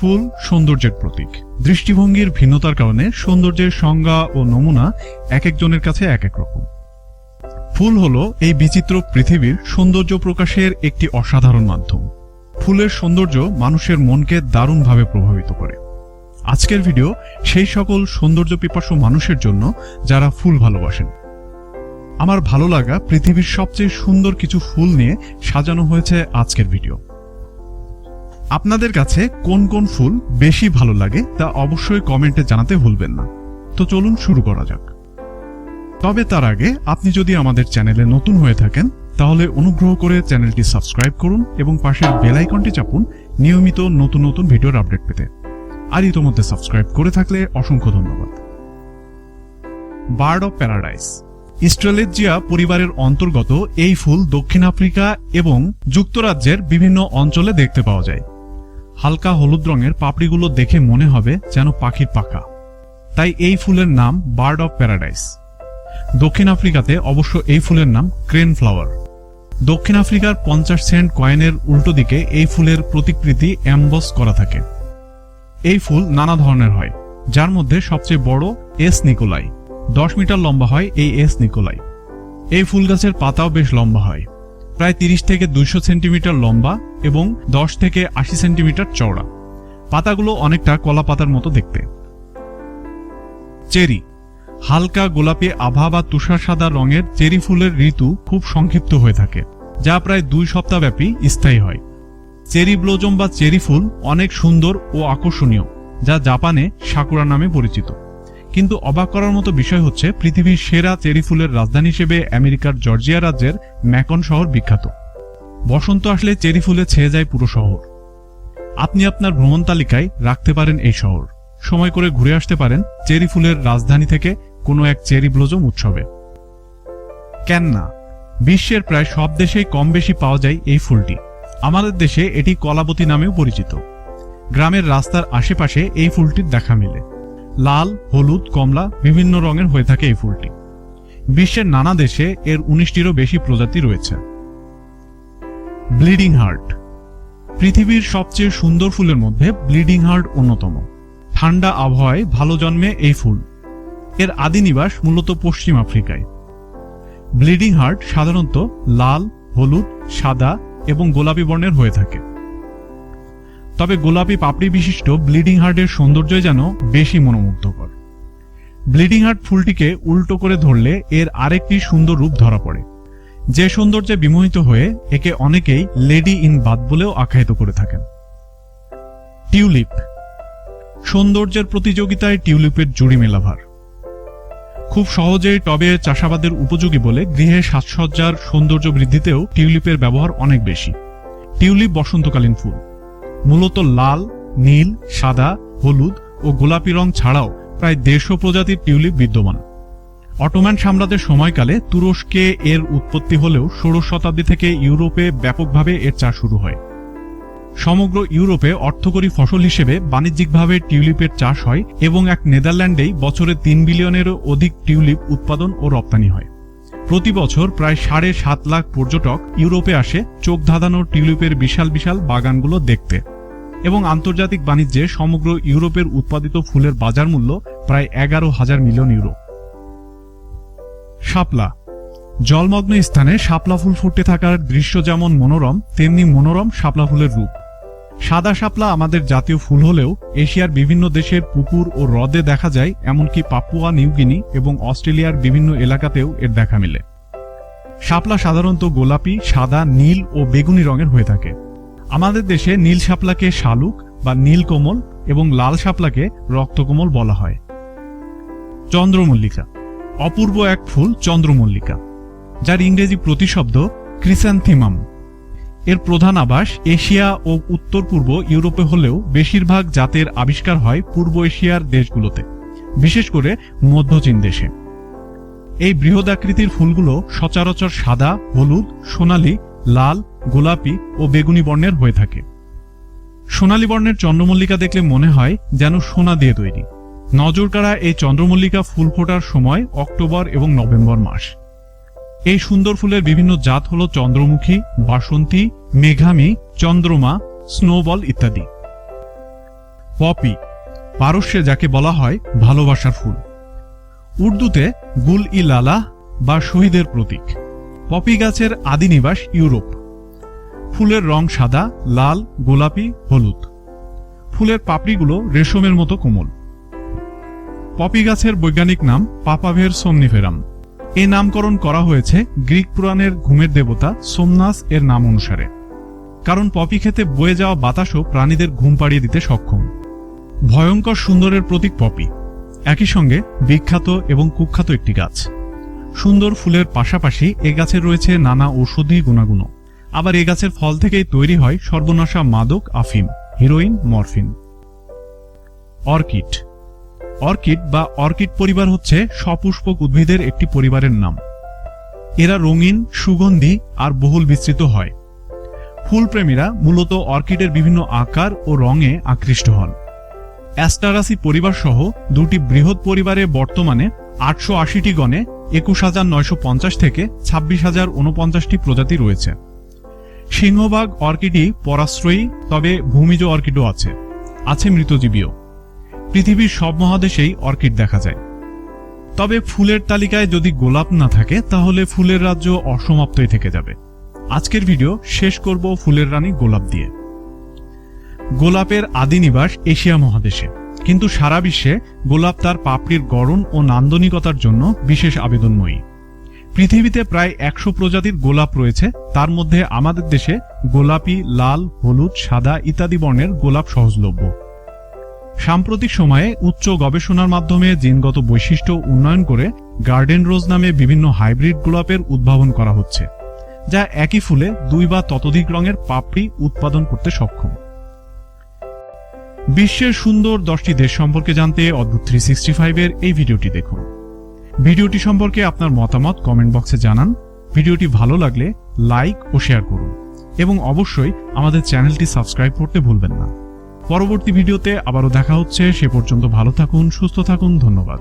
ফুল সৌন্দর্যের প্রতীক। দৃষ্টিভঙ্গির ভিন্নতার কারণে সৌন্দর্যের সংজ্ঞা ও নমুনা এক একজনের কাছে এক এক রকম। ফুল হলো এই বিচিত্র পৃথিবীর সৌন্দর্য প্রকাশের একটি অসাধারণ মাধ্যম। ফুলের সৌন্দর্য মানুষের মনকে দারুণভাবে প্রভাবিত করে। আজকের ভিডিও সেই সকল সৌন্দর্য পিপাসু মানুষের জন্য যারা ফুল ভালোবাসেন। আমার ভালো লাগা পৃথিবীর সবচেয়ে সুন্দর কিছু ফুল নিয়ে সাজানো হয়েছে আজকের ভিডিও। আপনাদের কাছে কোন কোন ফুল বেশি ভালো লাগে তা অবশ্যই কমেন্টে জানাতে ভুলবেন না। তো চলুন শুরু করা যাক। তবে তার আগে আপনি যদি আমাদের চ্যানেলে নতুন হয়ে থাকেন, তাহলে অনুগ্রহ করে চ্যানেলটি সাবস্ক্রাইব করুন এবং পাশের বেল আইকনটি চাপুন নিয়মিত নতুন নতুন ভিডিওর আপডেট পেতে। আর ইতোমধ্যে সাবস্ক্রাইব করে থাকলে অসংখ্য ধন্যবাদ। Bird of paradise. ইস্ট্রেলেজিয়া পরিবারের অন্তর্গত এই ফুল দক্ষিণ আফ্রিকা এবং যুক্তরাজ্যের বিভিন্ন অঞ্চলে দেখতে পাওয়া যায়। হালকা হলুদ রঙের পাপড়িগুলো দেখে মনে হবে যেন পাখির পাখা। তাই এই ফুলের নাম বার্ড অফ প্যারাডাইস। দক্ষিণ আফ্রিকাতে অবশ্য এই ফুলের নাম ক্রেন ফ্লাওয়ার। দক্ষিণ আফ্রিকার পঞ্চাশ সেন্ট কয়েনের উল্টো দিকে এই ফুলের প্রতিকৃতি অ্যাম্বস করা থাকে। এই ফুল নানা ধরনের হয়, যার মধ্যে সবচেয়ে বড় এস নিকোলাই। দশ মিটার লম্বা হয় এই এস নিকোলাই। এই ফুল গাছের পাতাও বেশ লম্বা হয়। প্রায় তিরিশ থেকে দুইশো সেন্টিমিটার লম্বা এবং দশ থেকে আশি সেন্টিমিটার চওড়া। পাতাগুলো অনেকটা কলা পাতার মতো দেখতে। চেরি। হালকা গোলাপি আভা বা তুষার সাদা রঙের চেরি ফুলের ঋতু খুব সংক্ষিপ্ত হয়ে থাকে, যা প্রায় দুই সপ্তাহব্যাপী স্থায়ী হয়। চেরি ব্লোজম বা চেরি ফুল অনেক সুন্দর ও আকর্ষণীয়, যা জাপানে সাকুরা নামে পরিচিত। কিন্তু অবাক করার মতো বিষয় হচ্ছে পৃথিবীর সেরা চেরি ফুলের রাজধানী হিসেবে আমেরিকার জর্জিয়া রাজ্যের ম্যাকন শহর বিখ্যাত। বসন্ত আসলে চেরি ফুলে ছেয়ে যায় পুরো শহর। আপনি আপনার ভ্রমণ তালিকায় রাখতে পারেন এই শহর। সময় করে ঘুরে আসতে পারেন চেরি ফুলের রাজধানী থেকে কোনো এক চেরি ব্লোজম উৎসবে। ক্যান্না বিশ্বের প্রায় সব দেশেই কম বেশি পাওয়া যায় এই ফুলটি। আমাদের দেশে এটি কলাবতী নামেও পরিচিত। গ্রামের রাস্তার আশেপাশে এই ফুলটির দেখা মেলে। লাল, হলুদ, কমলা বিভিন্ন রঙের হয়ে থাকে এই ফুলটি। বিশ্বের নানা দেশে এর উনিশটিরও বেশি প্রজাতি রয়েছে। Bleeding heart. পৃথিবীর সবচেয়ে সুন্দর ফুলের মধ্যে ব্লিডিং হার্ট অন্যতম। ঠান্ডা আবহাওয়ায় ভালো জন্মে এই ফুল। এর আদি নিবাস মূলত পশ্চিম আফ্রিকায়। ব্লিডিং হার্ট সাধারণত লাল, হলুদ, সাদা এবং গোলাপি বর্ণের হয়ে থাকে। তবে গোলাপি পাপড়ি বিশিষ্ট ব্লিডিং হার্টের সৌন্দর্যই যেন বেশি মনোমুগ্ধকর। ব্লিডিং হার্ট ফুলটিকে উল্টো করে ধরলে এর আরেকটি সুন্দর রূপ ধরা পড়ে। যে সৌন্দর্যে বিমোহিত হয়ে একে অনেকেই লেডি ইন বাদ বলেও আখ্যায়িত করে থাকেন। টিউলিপ। সৌন্দর্যের প্রতিযোগিতায় টিউলিপের জুড়ি মেলাভার। খুব সহজেই টবে চাষাবাদের উপযোগী বলে গৃহে সাজসজ্জার সৌন্দর্য বৃদ্ধিতেও টিউলিপের ব্যবহার অনেক বেশি। টিউলিপ বসন্তকালীন ফুল। মূলত লাল, নীল, সাদা, হলুদ ও গোলাপি রং ছাড়াও প্রায় দেড়শো প্রজাতির টিউলিপ বিদ্যমান। অটোম্যান সাম্রাজ্যের সময়কালে তুরস্কে এর উৎপত্তি হলেও ষোড়শ শতাব্দী থেকে ইউরোপে ব্যাপকভাবে এর চাষ শুরু হয়। সমগ্র ইউরোপে অর্থকরী ফসল হিসেবে বাণিজ্যিকভাবে টিউলিপের চাষ হয় এবং এক নেদারল্যান্ডেই বছরে তিন বিলিয়নেরও অধিক টিউলিপ উৎপাদন ও রপ্তানি হয়। প্রতি বছর প্রায় সাড়ে সাত লাখ পর্যটক ইউরোপে আসে চোখ ধাঁধানো টিউলিপের বিশাল বিশাল বাগানগুলো দেখতে। এবং আন্তর্জাতিক বাণিজ্যে সমগ্র ইউরোপের উৎপাদিত ফুলের বাজার মূল্য প্রায় এগারো হাজার মিলিয়ন ইউরো। শাপলা। জলমগ্ন স্থানে শাপলা ফুল ফুটে থাকার দৃশ্য যেমন মনোরম, তেমনি মনোরম শাপলা ফুলের রূপ। সাদা শাপলা আমাদের জাতীয় ফুল হলেও এশিয়ার বিভিন্ন দেশের পুকুর ও হ্রদে দেখা যায়, এমনকি পাপুয়া নিউগিনি এবং অস্ট্রেলিয়ার বিভিন্ন এলাকাতেও এর দেখা মেলে। শাপলা সাধারণত গোলাপি, সাদা, নীল ও বেগুনি রঙের হয়ে থাকে। আমাদের দেশে নীল শাপলাকে শালুক বা নীলকমল এবং লাল শাপলাকে রক্তকমল বলা হয়। চন্দ্রমল্লিকা। অপূর্ব এক ফুল চন্দ্রমল্লিকা, যার ইংরেজি প্রতিশব্দ ক্রিস্যান্থিমাম এর প্রধান আবাস এশিয়া ও উত্তর পূর্ব ইউরোপে হলেও বেশিরভাগ জাতের আবিষ্কার হয় পূর্ব এশিয়ার দেশগুলোতে, বিশেষ করে মধ্যচীন দেশে। এই বৃহদাকৃতির ফুলগুলো সচরাচর সাদা, হলুদ, সোনালী, লাল, গোলাপি ও বেগুনি বর্ণের হয়ে থাকে। সোনালী বর্ণের চন্দ্রমল্লিকা দেখলে মনে হয় যেন সোনা দিয়ে তৈরি। নজরকাড়া এই চন্দ্রমল্লিকা ফুল ফোটার সময় অক্টোবর এবং নভেম্বর মাস। এই সুন্দর ফুলের বিভিন্ন জাত হল চন্দ্রমুখী, বাসন্তী, মেঘামি, চন্দ্রমা, স্নোবল ইত্যাদি। পপি, পারস্যে যাকে বলা হয় ভালোবাসার ফুল। উর্দুতে গুল ই লালা বা শহীদের প্রতীক। পপি গাছের আদি নিবাস ইউরোপ। ফুলের রং সাদা, লাল, গোলাপি, হলুদ। ফুলের পাপড়িগুলো রেশমের মতো কোমল। পপি গাছের বৈজ্ঞানিক নাম পাপাভের সোমনিফেরাম। এই নামকরণ করা হয়েছে গ্রিক পুরাণের ঘুমের দেবতা সোমনাস এর নাম অনুসারে। কারণ পপি খেতে বয়ে যাওয়া বাতাসও প্রাণীদের ঘুম পাড়িয়ে দিতে সক্ষম। ভয়ঙ্কর সুন্দরের প্রতীক পপি। একই সঙ্গে বিখ্যাত এবং কুখ্যাত একটি গাছ। সুন্দর ফুলের পাশাপাশি এ গাছের রয়েছে নানা ঔষধি গুণাগুণ আবার এ গাছের ফল থেকেই তৈরি হয় সর্বনাশা মাদক, আফিম, হিরোইন, মরফিন। অর্কিড। অর্কিড বা অর্কিড পরিবার হচ্ছে সপুষ্পক উদ্ভিদের একটি পরিবারের নাম। এরা রঙিন, সুগন্ধি আর বহুল বিস্তৃত হয়। ফুলপ্রেমীরা মূলত অর্কিডের বিভিন্ন আকার ও রঙে আকৃষ্ট হন। অ্যাস্টারাসি পরিবার সহ দুটি বৃহৎ পরিবারে বর্তমানে আটশো আশিটি গণে একুশ হাজার নয়শো পঞ্চাশ থেকে ছাব্বিশ হাজার উনপঞ্চাশটি প্রজাতি রয়েছে। সিংহভাগ অর্কিডই পরাশ্রয়ী, তবে ভূমিজ অর্কিডও আছে। আছে মৃতজীবীও। পৃথিবীর সব মহাদেশেই অর্কিড দেখা যায়। তবে ফুলের তালিকায় যদি গোলাপ না থাকে, তাহলে ফুলের রাজ্য অসমাপ্তই থেকে যাবে। আজকের ভিডিও শেষ করব ফুলের রানী গোলাপ দিয়ে। গোলাপের আদি নিবাস এশিয়া মহাদেশে। কিন্তু সারা বিশ্বে গোলাপ তার পাপড়ির গড়ন ও নান্দনিকতার জন্য বিশেষ আবেদনময়ী। পৃথিবীতে প্রায় একশো প্রজাতির গোলাপ রয়েছে। তার মধ্যে আমাদের দেশে গোলাপি, লাল, হলুদ, সাদা ইত্যাদি বর্ণের গোলাপ সহজলভ্য। সাম্প্রতিক সময়ে উচ্চ গবেষণার মাধ্যমে জিনগত বৈশিষ্ট্য উন্নয়ন করে গার্ডেন রোজ নামে বিভিন্ন হাইব্রিড গোলাপের উদ্ভাবন করা হচ্ছে, যা একই ফুলে দুই বা ততোধিক রঙের পাপড়ি উৎপাদন করতে সক্ষম। বিশ্বের সুন্দর দশটি দেশ সম্পর্কে জানতে অদ্ভুত থ্রি সিক্সটি ফাইভের এই ভিডিওটি দেখুন। ভিডিওটি সম্পর্কে আপনার মতামত কমেন্ট বক্সে জানান। ভিডিওটি ভালো লাগলে লাইক ও শেয়ার করুন এবং অবশ্যই আমাদের চ্যানেলটি সাবস্ক্রাইব করতে ভুলবেন না। পরবর্তী ভিডিওতে আবারও দেখা হচ্ছে। সে পর্যন্ত ভালো থাকুন সুস্থ থাকুন ধন্যবাদ।